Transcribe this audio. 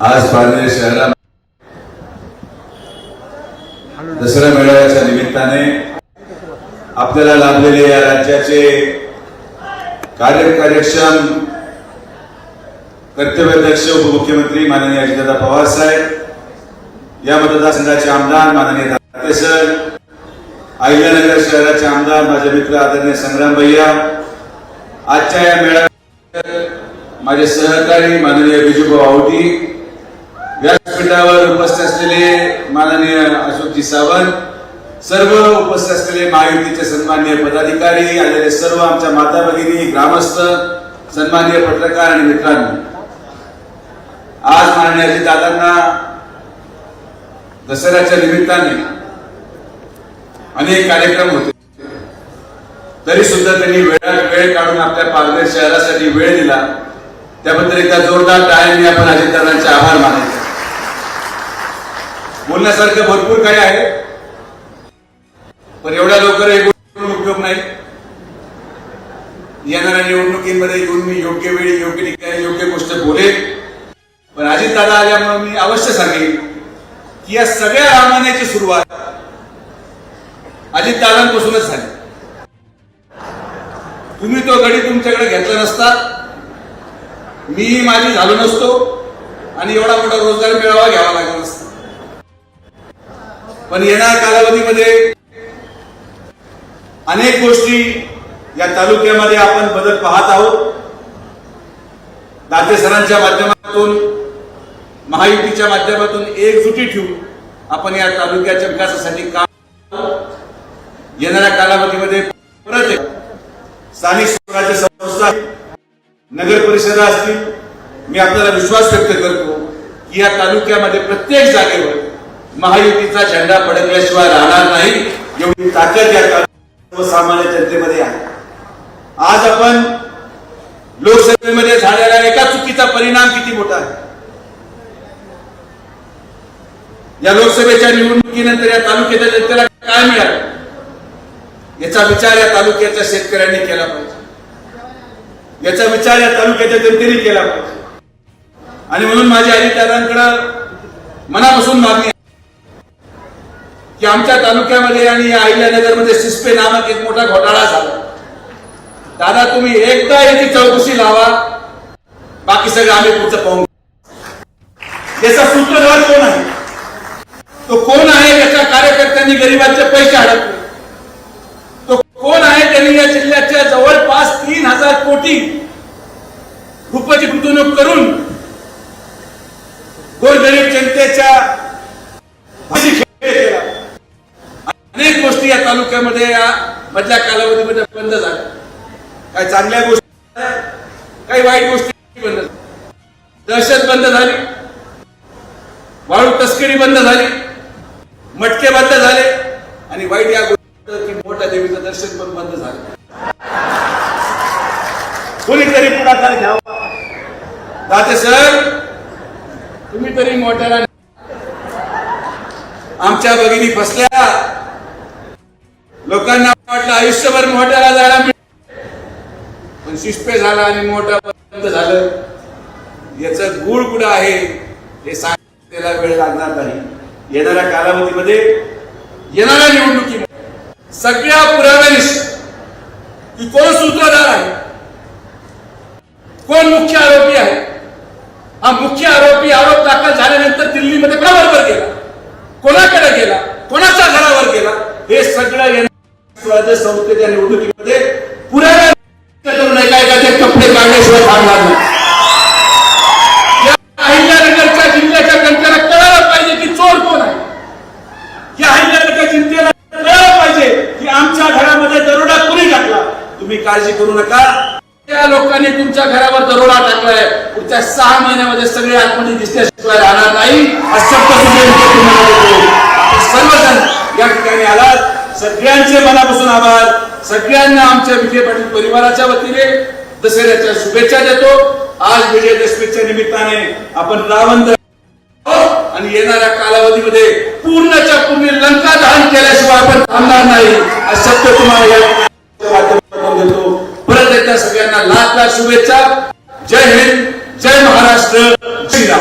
आज पारनेर शहरात दसरा मेळाव्याच्या निमित्ताने आपल्याला लाभलेले या राज्याचे कार्य कार्यक्षम कर्तव्याध्यक्ष उपमुख्यमंत्री माननीय अजितदादा पवार साहेब या मतदारसंघाचे आमदार माननीय दाते सर अहिल्यानगर शहराचे आमदार माझे मित्र आदरणीय संग्राम भैया आजच्या या मेळाव्यात माझे सहकारी माननीय बिजूभाऊ आवटी व्यासपीठावर उपस्थित असलेले माननीय अशोकजी सावंत सर्व उपस्थित असलेले महायुतीचे सन्माननीय पदाधिकारी आलेले सर्व आमच्या माता भगिनी ग्रामस्थ सन्मान्य पत्रकार आणि मित्रांनो. आज माननीय दादांना दसऱ्याच्या निमित्ताने अनेक कार्यक्रम होते. तरी सुद्धा त्यांनी वेळात वेळ काढून आपल्या पालघर शहरासाठी वेळ दिला. त्याबद्दल एकदा जोरदार टाळ्यांनी आपण अजितदादांचे बोलण्यासारखं भरपूर काही आहे. पण एवढ्या लवकर हे बोलून उपयोग नाही. येणाऱ्या निवडणुकीमध्ये येऊन मी योग्य वेळी योग्य ठिकाणी योग्य गोष्ट बोलेन. पण अजित दादा आल्यामुळे मी अवश्य सांगेन की या सगळ्या रामायणाची सुरुवात अजित दादांपासूनच झाली. तुम्ही तो गडी तुमच्याकडे घेतला नसता. मी माझी झालो नसतो आणि एवढा मोठा रोजगार मिळावा घ्यावा लागला नसता. पण येणाऱ्या कालावधीमध्ये अनेक गोष्टी या तालुक्यामध्ये आपण बदल पाहत आहोत. दाते सरांच्या माध्यमातून महायुतीच्या माध्यमातून एकजुटी ठेवून आपण या तालुक्याच्या विकासासाठी काम येणाऱ्या कालावधीमध्ये परत स्थानिक स्वराज्य संस्था नगर परिषदा असतील. मी आपल्याला विश्वास व्यक्त करतो की या तालुक्यामध्ये प्रत्येक जागेवर महायुतीचा झेंडा फडकल्याशिवाय राहणार नाही एवढी ताकद या सर्वसामान्य जनतेमध्ये आहे. आज आपण लोकसभेमध्ये झालेला एका चुकीचा परिणाम किती मोठा आहे? या लोकसभेच्या निवडणुकीनंतर या तालुक्याच्या जनतेला काय मिळालं? याचा विचार या तालुक्याच्या शेतकऱ्यांनी केला पाहिजे. याचा विचार या तालुक्याच्या जनतेने केला पाहिजे. आणि म्हणून माझ्या अजितदादांकडं मनापासून मागणी की आमच्या तालुक्यामध्ये आणि अहिल्यानगरमध्ये सिस्पे नामक एक मोठा घोटाळा झाला. दादा तुम्ही एकदा याची चौकशी लावा. बाकी सगळं आम्ही पुढचं पाहून घेऊ. याचा सूत्रधार कोण आहे? तो कोण आहे याच्या कार्यकर्त्यांनी गरिबांचे पैसे हडपले? तो कोण आहे त्यांनी या जिल्ह्याच्या जवळपास तीन हजार कोटी रुपयाची गुंतवणूक करून गोरगरीब जनतेच्या गोष्टी या तालुक्यामध्ये या मधल्या कालावधीमध्ये बंद झाल्या काही चांगल्या गोष्टी काही वाईट गोष्टी बंद दहशत बंद झाली. वाळू तस्करी बंद झाली. मटके बंद झाले. आणि वाईट या गोष्टी मोठ्या देवीचं दर्शन पण बंद झालं. कोणीतरी पुढाकार घ्यावा. दाते सर तुम्ही तरी मोठ्याला आमच्या भगिनी फसल्या. लोकांना वाटलं आयुष्यभर मोठ्याला जायला मिळेल पण शिष्पे झाला आणि मोठा पर्यंत झालं. याच गुळ कुठं आहे हे सांगायला वेळ लागणार नाही. येणाऱ्या कालावधीमध्ये येणाऱ्या निवडणुकीमध्ये सगळ्या पुराव्यानिशी की कोण सूत्रधार आहे? कोण मुख्य आरोपी आहे? हा मुख्य आरोपी आरोप दाखल झाल्यानंतर दिल्लीमध्ये कोणाबरोबर गेला? कोणाकडे गेला? कोणाच्या घरावर गेला? हे सगळं स्वराज्य संस्थेच्या निवडणुकीमध्ये पुराव्या कपडे काढण्याशिवाय थांबणार नाही अहिल्यानगरच्या जिल्ह्याच्या जनतेला कळायला पाहिजे की चोर कोण आहे या अहिल्यानगर जनतेला कळायला पाहिजे की आमच्या घरामध्ये दरोडा कोणी टाकला तुम्ही काळजी करू नका त्या लोकांनी तुमच्या घरावर दरोडा टाकलाय पुढच्या सहा महिन्यामध्ये सगळे आतमध्ये दिसल्याशिवाय राहणार नाही हा सर्वजण या ठिकाणी आलात सगळ्यांचे मनापासून आभार. सगळ्यांना आमच्या विजय पाटील परिवाराच्या वतीने दसऱ्याच्या शुभेच्छा देतो. आज विजयदशमीच्या निमित्ताने आपण रावण आणि येणाऱ्या कालावधीमध्ये पूर्णच्या पूर्ण लंका दहन केल्याशिवाय आपण थांबणार नाही. सत्य शब्द तुम्हाला या देतो. परत एकदा सगळ्यांना लाख लाख शुभेच्छा. जय हिंद जय महाराष्ट्र श्रीराम.